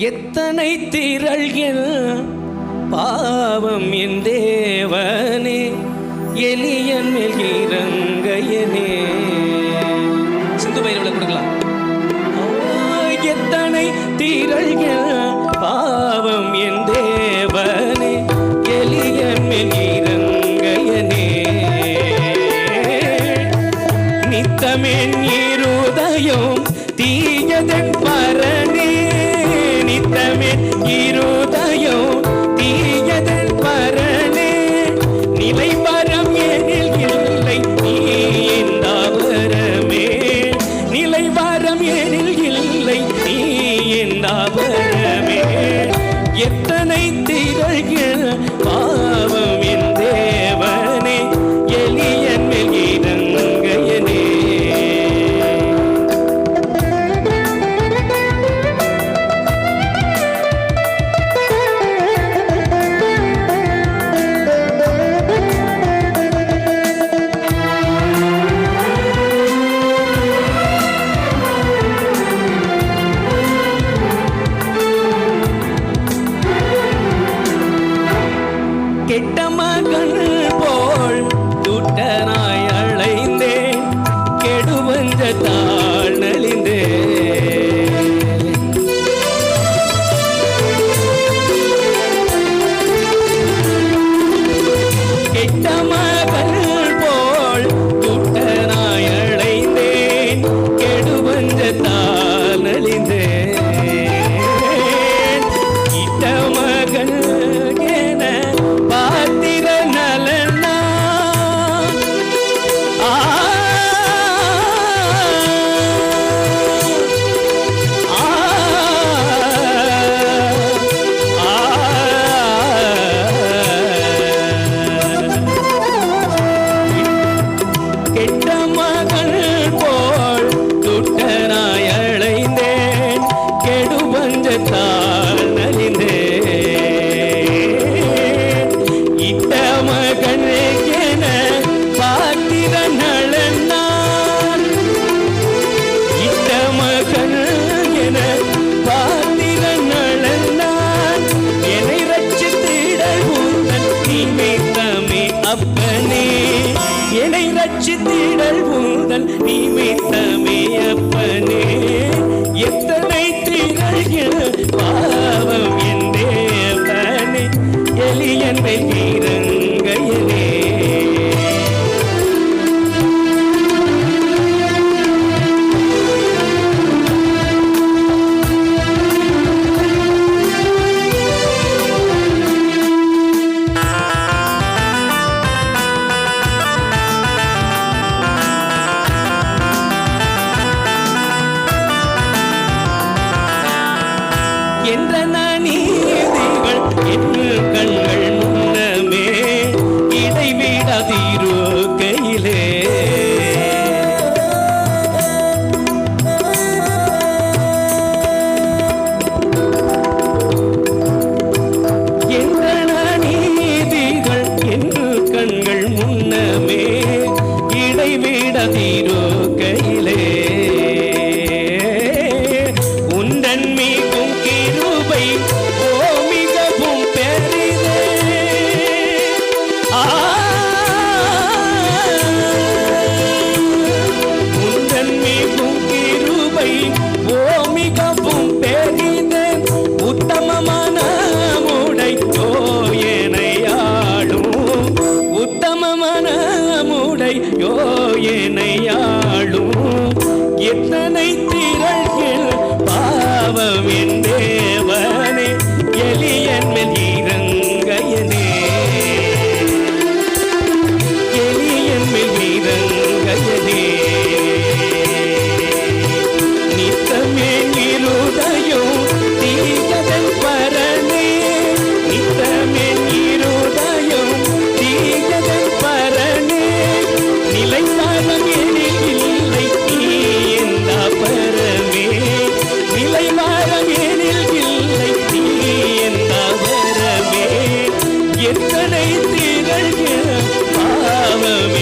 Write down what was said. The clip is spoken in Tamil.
எத்தனை திரள்கள் பாவம் என் தேவனே எளியன் மேல் again. பாதத்தால் தீருக்கையிலே யோ எனையாளும் எத்தனை திகழ்கிற பாவம்